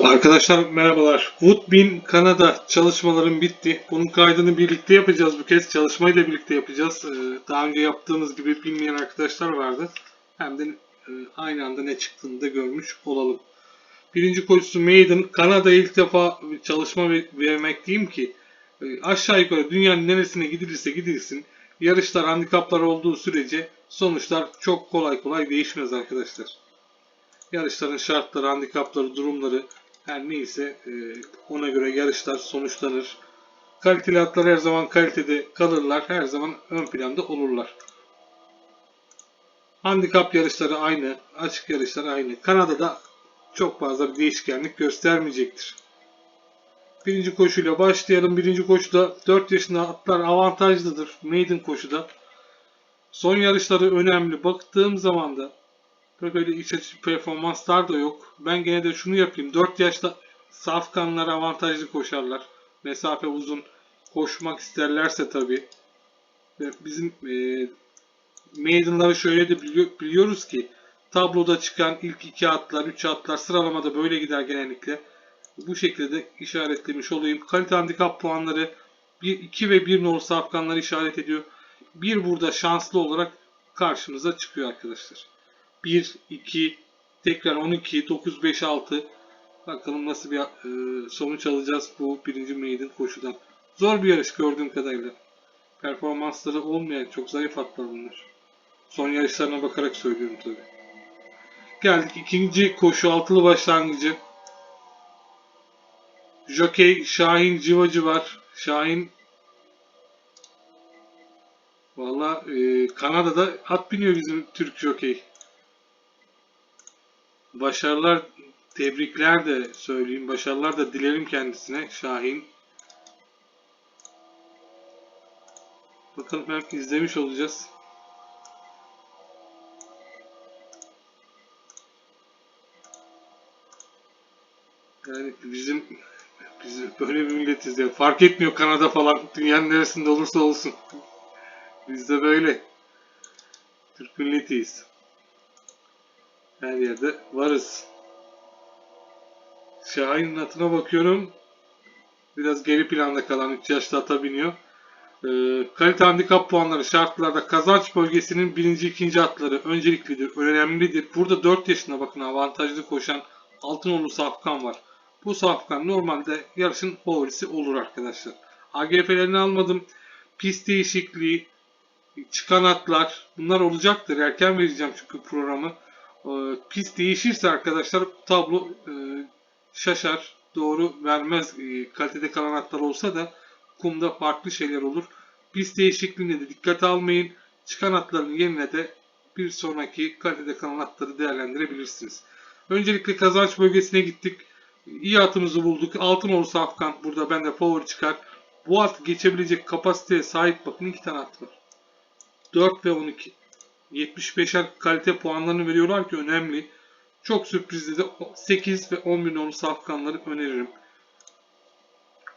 Arkadaşlar merhabalar. Woodbin Kanada çalışmalarım bitti. Bunun kaydını birlikte yapacağız bu kez. Çalışmayı da birlikte yapacağız. Ee, Daha önce yaptığımız gibi bilmeyen arkadaşlar vardı. Hem de e, aynı anda ne çıktığını da görmüş olalım. Birinci koşusu Maiden. Kanada ilk defa çalışma ve- vermekteyim ki e, aşağı yukarı dünyanın neresine gidilirse gidilsin yarışlar handikaplar olduğu sürece sonuçlar çok kolay kolay değişmez arkadaşlar yarışların şartları, handikapları, durumları her neyse e, ona göre yarışlar sonuçlanır. Kaliteli atlar her zaman kalitede kalırlar. Her zaman ön planda olurlar. Handikap yarışları aynı. Açık yarışlar aynı. Kanada'da çok fazla bir değişkenlik göstermeyecektir. Birinci koşuyla başlayalım. Birinci koşuda 4 yaşında atlar avantajlıdır. Maiden koşuda. Son yarışları önemli. Baktığım zaman da Böyle açıcı performanslar da yok. Ben gene de şunu yapayım. 4 yaşta safkanlar avantajlı koşarlar. Mesafe uzun koşmak isterlerse tabii. Bizim e, maidenları şöyle de bili- biliyoruz ki tabloda çıkan ilk iki atlar, üç atlar sıralamada böyle gider genellikle. Bu şekilde de işaretlemiş olayım. Kalite handikap puanları 1, 2 ve 1 nolu safkanları işaret ediyor. Bir burada şanslı olarak karşımıza çıkıyor arkadaşlar. 1, 2, tekrar 12, 9, 5, 6. Bakalım nasıl bir e, sonuç alacağız bu birinci maiden koşudan. Zor bir yarış gördüğüm kadarıyla. Performansları olmayan çok zayıf atlar bunlar. Son yarışlarına bakarak söylüyorum tabi. Geldik ikinci koşu altılı başlangıcı. Jockey Şahin Civacı var. Şahin Valla e, Kanada'da at biniyor bizim Türk jockey. Başarılar, tebrikler de söyleyeyim. Başarılar da dilerim kendisine. Şahin. Bakalım belki izlemiş olacağız. Yani bizim biz böyle bir milletiz ya. Fark etmiyor Kanada falan. Dünyanın neresinde olursa olsun. Biz de böyle. Türk milletiyiz. Her yerde varız. Şahin'in atına bakıyorum. Biraz geri planda kalan 3 yaşlı ata biniyor. Ee, kalite handikap puanları şartlarda kazanç bölgesinin birinci ikinci atları önceliklidir, önemlidir. Burada 4 yaşında bakın avantajlı koşan Altınoğlu Safkan var. Bu Safkan normalde yarışın favorisi olur arkadaşlar. AGF'lerini almadım. Pist değişikliği, çıkan atlar bunlar olacaktır. Erken vereceğim çünkü programı. Ee, pist değişirse arkadaşlar tablo e, şaşar. Doğru vermez. E, kalitede kalan atlar olsa da kumda farklı şeyler olur. Pist değişikliğine de dikkate almayın. Çıkan atların yerine de bir sonraki kalitede kalan atları değerlendirebilirsiniz. Öncelikle kazanç bölgesine gittik. İyi atımızı bulduk. Altınoğlu Safkan burada bende favori çıkar. Bu at geçebilecek kapasiteye sahip bakın iki tane at var. 4 ve 12. 75'er kalite puanlarını veriyorlar ki önemli. Çok sürprizli de 8 ve 11 nolu safkanları öneririm.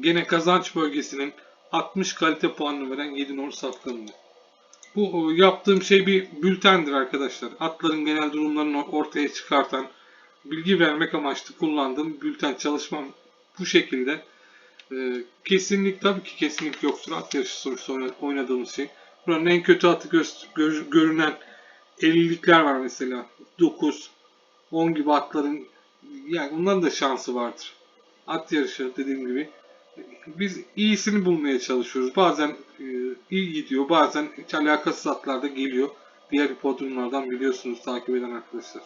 Gene kazanç bölgesinin 60 kalite puanını veren 7 nolu safkanıdır. Bu yaptığım şey bir bültendir arkadaşlar. Atların genel durumlarını ortaya çıkartan, bilgi vermek amaçlı kullandığım bülten çalışmam bu şekilde. E, kesinlik tabii ki kesinlik yoktur. At yarışı oyna- oynadığımız şey. Buranın en kötü gö- görünen 50'likler var mesela. 9, 10 gibi atların yani onların da şansı vardır. At yarışı dediğim gibi. Biz iyisini bulmaya çalışıyoruz. Bazen e, iyi gidiyor, bazen hiç alakasız atlar da geliyor. Diğer hipodromlardan biliyorsunuz takip eden arkadaşlar.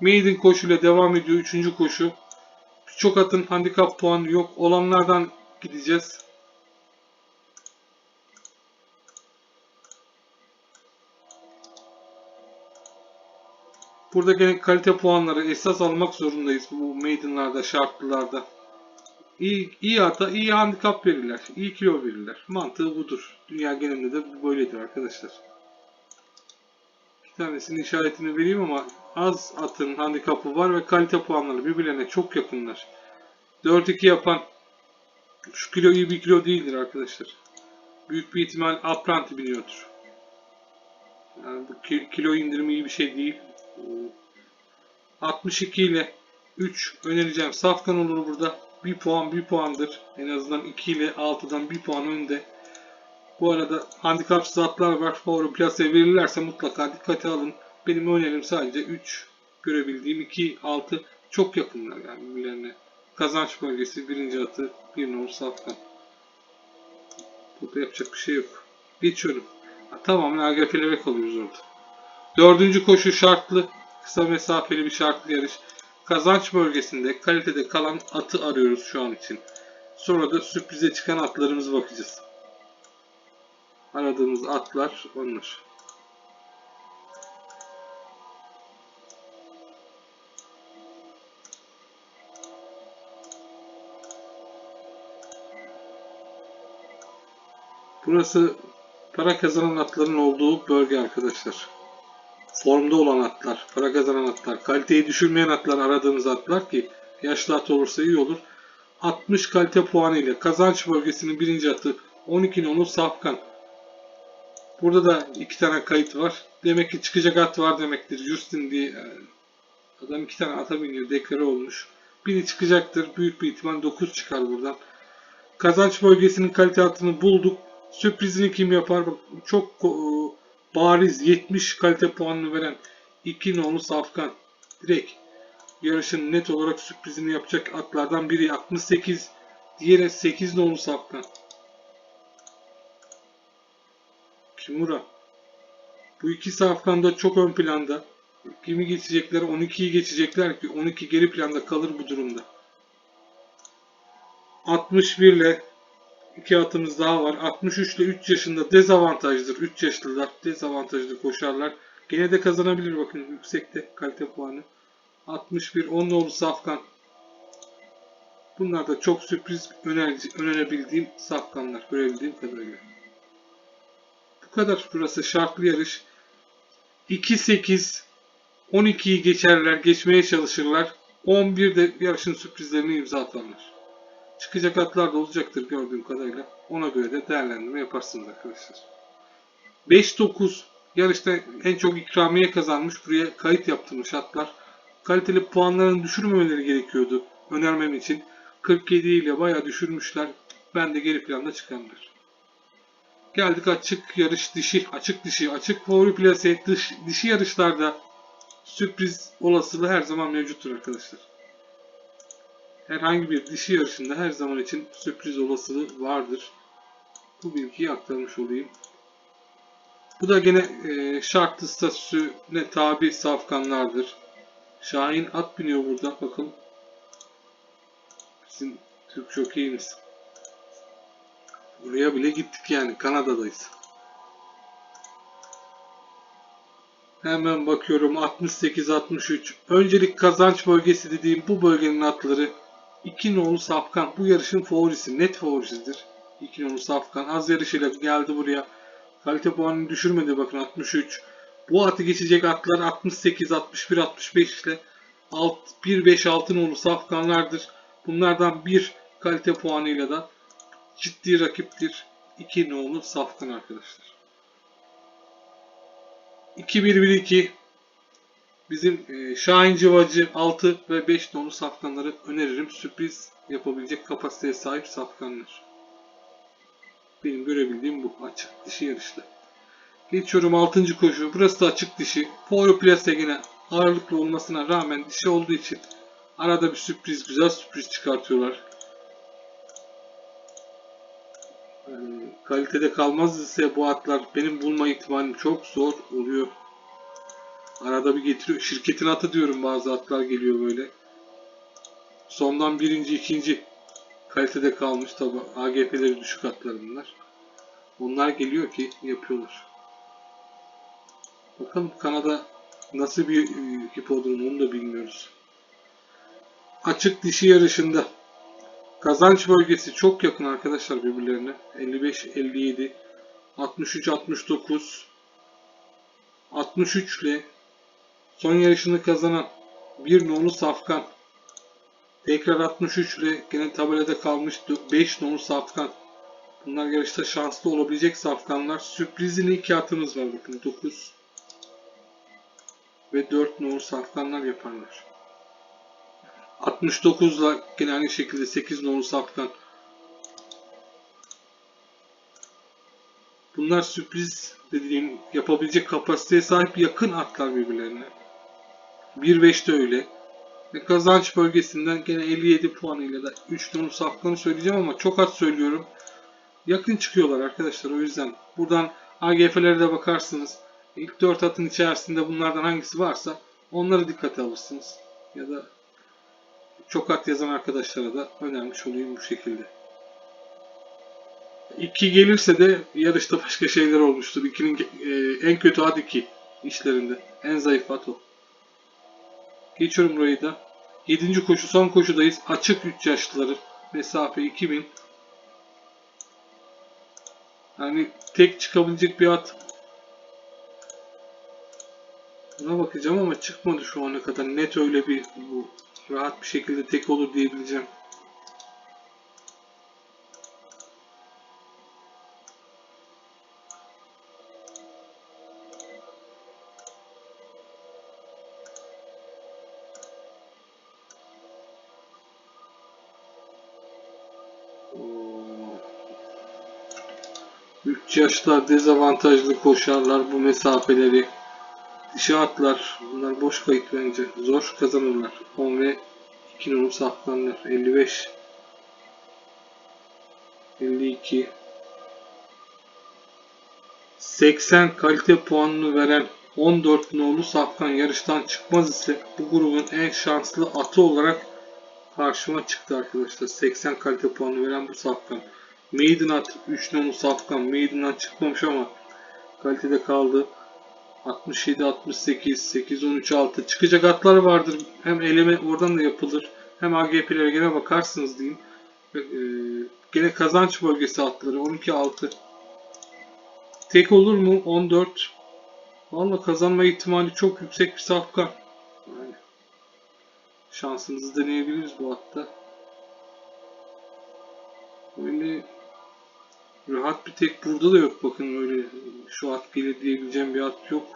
Maiden koşuyla devam ediyor. Üçüncü koşu. Birçok atın handikap puanı yok. Olanlardan gideceğiz. Burada gene kalite puanları esas almak zorundayız bu maidenlarda, şartlılarda. İyi, iyi ata iyi handikap verirler. iyi kilo verirler. Mantığı budur. Dünya genelinde de böyledir arkadaşlar. İki tanesinin işaretini vereyim ama az atın handikapı var ve kalite puanları birbirlerine çok yakınlar. 4-2 yapan şu kilo iyi bir kilo değildir arkadaşlar. Büyük bir ihtimal apranti biniyordur. Yani bu ki- kilo indirimi iyi bir şey değil. 62 ile 3 önereceğim safkan olur burada. 1 puan 1 puandır. En azından 2 ile 6'dan 1 puan önde. Bu arada handikapsız atlar var. Favori plaseye verirlerse mutlaka dikkate alın. Benim önerim sadece 3 görebildiğim 2, 6 çok yakınlar yani birbirlerine. Kazanç bölgesi birinci atı bir nolu safkan. Burada yapacak bir şey yok. Geçiyorum. Tamamen AGP'lere kalıyoruz orada. Dördüncü koşu şartlı. Kısa mesafeli bir şartlı yarış. Kazanç bölgesinde kalitede kalan atı arıyoruz şu an için. Sonra da sürprize çıkan atlarımıza bakacağız. Aradığımız atlar onlar. Burası para kazanan atların olduğu bölge arkadaşlar. Formda olan atlar, para kazanan atlar, kaliteyi düşürmeyen atlar aradığımız atlar ki yaşlı at olursa iyi olur. 60 kalite puanı ile kazanç bölgesinin birinci atı 12 nolu Safkan. Burada da iki tane kayıt var. Demek ki çıkacak at var demektir. Justin diye e, adam iki tane ata biniyor. Deklare olmuş. Biri çıkacaktır. Büyük bir ihtimal 9 çıkar buradan. Kazanç bölgesinin kalite atını bulduk. Sürprizini kim yapar? Bak, çok bariz 70 kalite puanını veren 2 nolu Safkan. Direkt yarışın net olarak sürprizini yapacak atlardan biri 68. Diğeri 8 nolu Safkan. Kimura. Bu iki safkan da çok ön planda. Kimi geçecekler? 12'yi geçecekler ki 12 geri planda kalır bu durumda. 61 ile iki atımız daha var. 63 ile 3 yaşında dezavantajdır. 3 yaşlılar dezavantajlı koşarlar. Gene de kazanabilir bakın yüksekte kalite puanı. 61 10 nolu safkan. Bunlar da çok sürpriz önerebildiğim safkanlar. Görebildiğim kadarıyla. Bu kadar. Burası şartlı yarış. 2-8 12'yi geçerler, geçmeye çalışırlar. 11'de yarışın sürprizlerini imza atarlar. Çıkacak atlar da olacaktır gördüğüm kadarıyla. Ona göre de değerlendirme yaparsınız arkadaşlar. 5-9 yarışta en çok ikramiye kazanmış. Buraya kayıt yaptırmış atlar. Kaliteli puanlarını düşürmemeleri gerekiyordu önermem için. 47 ile bayağı düşürmüşler. Ben de geri planda çıkanlar. Geldik açık yarış dişi, açık dişi, açık favori plase dişi yarışlarda sürpriz olasılığı her zaman mevcuttur arkadaşlar. Herhangi bir dişi yarışında her zaman için sürpriz olasılığı vardır. Bu bilgiyi aktarmış olayım. Bu da gene e, şartlı statüsüne tabi safkanlardır. Şahin at biniyor burada bakın. Bizim Türk jokeyimiz. Buraya bile gittik yani. Kanada'dayız. Hemen bakıyorum 68-63. Öncelik kazanç bölgesi dediğim bu bölgenin atları 2 nolu Safkan. Bu yarışın favorisi. Net favorisidir. 2 nolu Safkan. Az yarışıyla geldi buraya. Kalite puanını düşürmedi bakın 63. Bu atı geçecek atlar 68, 61, 65 ile 1-5-6 nolu Safkanlardır. Bunlardan bir kalite puanıyla da ciddi rakiptir. 2 nolu Safkan arkadaşlar. 2-1-1-2 bizim e, Şahin Cıvacı 6 ve 5 nolu safkanları öneririm. Sürpriz yapabilecek kapasiteye sahip safkanlar. Benim görebildiğim bu açık dişi yarışta. Geçiyorum 6. koşu. Burası da açık dişi. Polo Place yine ağırlıklı olmasına rağmen dişi olduğu için arada bir sürpriz, güzel sürpriz çıkartıyorlar. Yani kalitede kalmaz ise bu atlar benim bulma ihtimalim çok zor oluyor. Arada bir getiriyor. Şirketin atı diyorum bazı atlar geliyor böyle. Sondan birinci, ikinci kalitede kalmış tabi AGP'leri düşük atlar bunlar. Onlar geliyor ki yapıyorlar. Bakalım Kanada nasıl bir e, hipodrom onu da bilmiyoruz. Açık dişi yarışında Kazanç bölgesi çok yakın arkadaşlar birbirlerine. 55, 57, 63, 69, 63 ile son yarışını kazanan bir nolu Safkan. Tekrar 63 ile gene tabelada kalmış 5 nolu Safkan. Bunlar yarışta şanslı olabilecek Safkanlar. Sürprizli iki atımız var bakın 9 ve 4 nolu Safkanlar yaparlar. 69'la gene aynı şekilde 8 nolu safkan. Bunlar sürpriz dediğim yapabilecek kapasiteye sahip yakın atlar birbirlerine. 1-5'te öyle. Ve kazanç bölgesinden gene 57 puanıyla da 3 nolu safkanı söyleyeceğim ama çok az söylüyorum. Yakın çıkıyorlar arkadaşlar o yüzden. Buradan AGF'lere de bakarsınız. İlk 4 atın içerisinde bunlardan hangisi varsa onları dikkate alırsınız. Ya da çok at yazan arkadaşlara da önermiş olayım bu şekilde. 2 gelirse de yarışta başka şeyler olmuştur. 2'nin e, en kötü ad 2 işlerinde. En zayıf at o. Geçiyorum burayı da. 7. koşu son koşudayız. Açık 3 yaşlıları. Mesafe 2000. Yani tek çıkabilecek bir at. Buna bakacağım ama çıkmadı şu ana kadar. Net öyle bir bu rahat bir şekilde tek olur diyebileceğim. Yaşlar dezavantajlı koşarlar bu mesafeleri. Dişi atlar. Bunlar boş kayıt bence. Zor kazanırlar. 10 ve 2 numaralı safkanlar. 55 52 80 kalite puanını veren 14 nolu safkan yarıştan çıkmaz ise bu grubun en şanslı atı olarak karşıma çıktı arkadaşlar. 80 kalite puanı veren bu safkan. Maiden at 3 nolu safkan. Maiden'dan çıkmamış ama kalitede kaldı. 67, 68, 8, 13, 6 çıkacak atlar vardır. Hem eleme oradan da yapılır. Hem AGP'lere gene bakarsınız diyeyim. Ve, e, gene kazanç bölgesi atları 12, 6. Tek olur mu? 14. Valla kazanma ihtimali çok yüksek bir safkan. Yani şansımızı deneyebiliriz bu hatta. Öyle rahat bir tek burada da yok bakın öyle şu at gelir diyebileceğim bir at yok.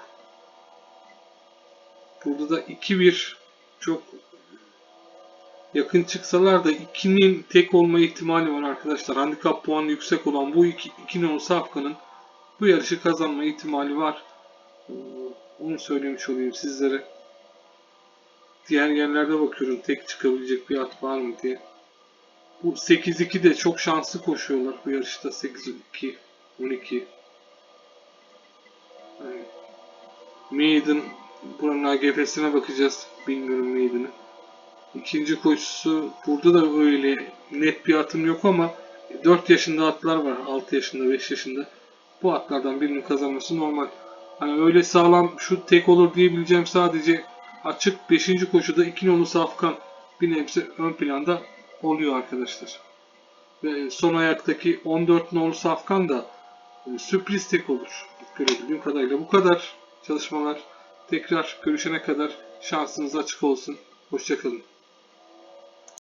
Burada da 2-1 çok yakın çıksalar da 2'nin tek olma ihtimali var arkadaşlar. Handikap puanı yüksek olan bu 2 iki, nolu safkanın bu yarışı kazanma ihtimali var. Onu söylemiş olayım sizlere. Diğer yerlerde bakıyorum tek çıkabilecek bir at var mı diye. Bu 8-2 de çok şanslı koşuyorlar bu yarışta. 8-2, 12. Yani Maiden buranın AGF'sine bakacağız. Bilmiyorum Maiden'ı. İkinci koşusu burada da öyle net bir atım yok ama 4 yaşında atlar var. 6 yaşında, 5 yaşında. Bu atlardan birinin kazanması normal. Hani öyle sağlam şu tek olur diyebileceğim sadece açık 5. koşuda 2 nolu safkan bir nebze ön planda oluyor arkadaşlar. Ve son ayaktaki 14 nolu safkan da e, sürpriz tek olur. Görebildiğim kadarıyla bu kadar çalışmalar. Tekrar görüşene kadar şansınız açık olsun. Hoşçakalın.